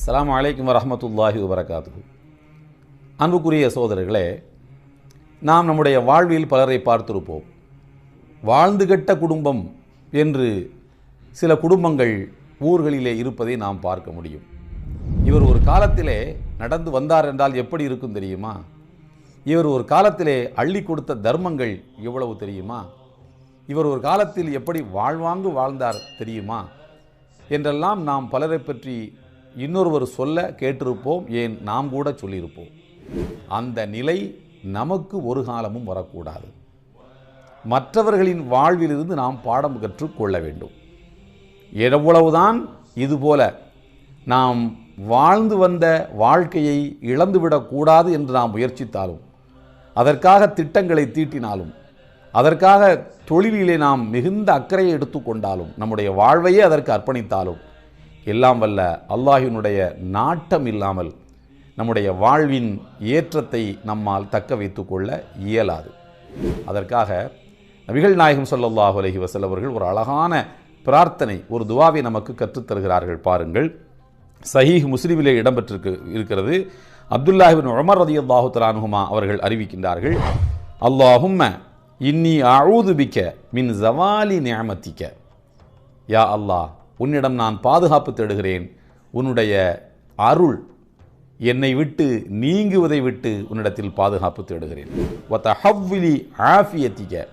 அஸ்லாம் அலைக்கும் வரமத்துல்லாஹி வபரகாத்து அன்புக்குரிய சோதரர்களே நாம் நம்முடைய வாழ்வில் பலரை பார்த்திருப்போம். வாழ்ந்து கெட்ட குடும்பம் என்று சில குடும்பங்கள் ஊர்களிலே இருப்பதை நாம் பார்க்க முடியும். இவர் ஒரு காலத்திலே நடந்து வந்தார் என்றால் எப்படி இருக்கும் தெரியுமா? இவர் ஒரு காலத்திலே அள்ளி கொடுத்த தர்மங்கள் எவ்வளவு தெரியுமா? இவர் ஒரு காலத்தில் எப்படி வாழ்வாங்கு வாழ்ந்தார் தெரியுமா? என்றெல்லாம் நாம் பலரை பற்றி இன்னொருவர் சொல்ல கேட்டிருப்போம் ஏன் நாம் கூட சொல்லியிருப்போம். அந்த நிலை நமக்கு ஒரு காலமும் வரக்கூடாது. மற்றவர்களின் வாழ்விலிருந்து நாம் பாடம் கற்றுக்கொள்ள வேண்டும். எவ்வளவுதான் இதுபோல நாம் வாழ்ந்து வந்த வாழ்க்கையை இழந்துவிடக்கூடாது என்று நாம் முயற்சித்தாலும் அதற்காக திட்டங்களை தீட்டினாலும் அதற்காக தொழிலிலே நாம் மிகுந்த அக்கறையை எடுத்துக்கொண்டாலும் நம்முடைய வாழ்வையே அதற்கு அர்ப்பணித்தாலும் எல்லாம் வல்ல அல்லாஹினுடைய நாட்டம் இல்லாமல் நம்முடைய வாழ்வின் ஏற்றத்தை நம்மால் தக்க வைத்துக்கொள்ள இயலாது. அதற்காக நபிகள் நாயகம் சொல்லல்லாஹு அலஹி வசல் அவர்கள் ஒரு அழகான பிரார்த்தனை ஒரு துவாவை நமக்கு கற்றுத்தருகிறார்கள் பாருங்கள். சஹீஹ் முஸ்லீமிலே இடம்பெற்றிருக்கு இருக்கிறது. அப்துல்லாஹிபின் உமர் ரதியல்லாஹு தலானுகுமா அவர்கள் அறிவிக்கின்றார்கள் அல்லாஹும்ம இன்னி அஊது பிக்க மின் ஜவாலி நியமத்திக்க யா அல்லாஹ் உன்னிடம் நான் பாதுகாப்பு தேடுகிறேன். உன்னுடைய அருள் என்னை விட்டு நீங்குவதை விட்டு உன்னிடத்தில் பாதுகாப்பு தேடுகிறேன். ஒத்த ஹவ்விலி ஆஃபியத்திக்க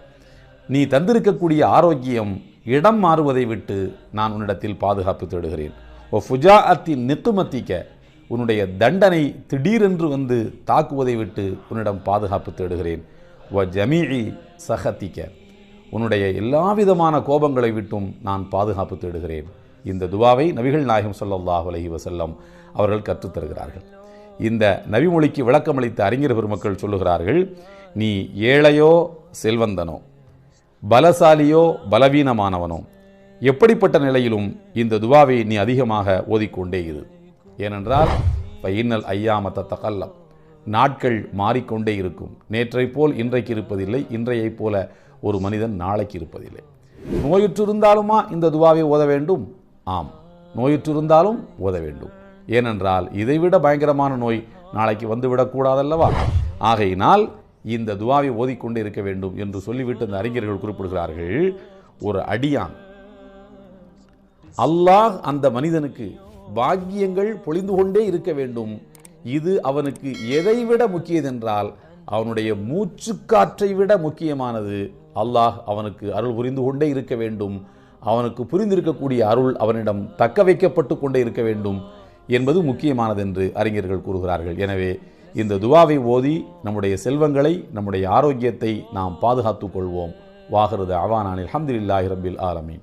நீ தந்திருக்கக்கூடிய ஆரோக்கியம் இடம் மாறுவதை விட்டு நான் உன்னிடத்தில் பாதுகாப்பு தேடுகிறேன். ஓ ஃபுஜா அத்தி நித்துமத்திக்க உன்னுடைய தண்டனை திடீரென்று வந்து தாக்குவதை விட்டு உன்னிடம் பாதுகாப்பு தேடுகிறேன். ஓ ஜமீஇ சஹத்திக்க உன்னுடைய எல்லா விதமான கோபங்களை விட்டும் நான் பாதுகாப்பு தேடுகிறேன். இந்த துவாவை நபிகள் நாயகம் ஸல்லல்லாஹு அலஹி வசல்லம் அவர்கள் கற்றுத்தருகிறார்கள் இந்த நபிமொழிக்கு விளக்கமளித்த அறிஞர் பெருமக்கள் சொல்லுகிறார்கள் நீ ஏழையோ செல்வந்தனோ பலசாலியோ பலவீனமானவனோ எப்படிப்பட்ட நிலையிலும் இந்த துவாவை நீ அதிகமாக ஓதிக்கொண்டே இரு. ஏனென்றால் பையின்னல் ஐயாமத்த தகல்லம் நாட்கள் மாறிக்கொண்டே இருக்கும். நேற்றைப் போல் இன்றைக்கு இருப்பதில்லை இன்றையைப் போல ஒரு மனிதன் நாளைக்கு இருப்பதில்லை. நோயுற்றிருந்தாலுமா இந்த துவாவை ஓத வேண்டும்? ஆம். நோயுற்றிருந்தாலும் ஓத வேண்டும். ஏனென்றால் இதைவிட பயங்கரமான நோய் நாளைக்கு வந்துவிடக்கூடாதல்லவா ஆகையினால் இந்த துவாவை ஓதிக்கொண்டே இருக்க வேண்டும் என்று சொல்லிவிட்டு இந்த அறிஞர்கள் குறிப்பிடுகிறார்கள். ஒரு அடியான். அல்லாஹ் அந்த மனிதனுக்கு பாக்கியங்கள் பொழிந்து கொண்டே இருக்க வேண்டும். இது அவனுக்கு எதைவிட முக்கியதென்றால் அவனுடைய மூச்சுக்காற்றை விட முக்கியமானது. அல்லாஹ் அவனுக்கு அருள் புரிந்து கொண்டே இருக்க வேண்டும். அவனுக்கு புரிந்திருக்கக்கூடிய அருள் அவனிடம் தக்க வைக்கப்பட்டு கொண்டே இருக்க வேண்டும் என்பது முக்கியமானது என்று அறிஞர்கள் கூறுகிறார்கள். எனவே இந்த துவாவை ஓதி நம்முடைய செல்வங்களை நம்முடைய ஆரோக்கியத்தை நாம் பாதுகாத்துக் கொள்வோம். வாகிறது அவானானில் அஹமதுல்லாஹி ரபில் ஆலமீன்.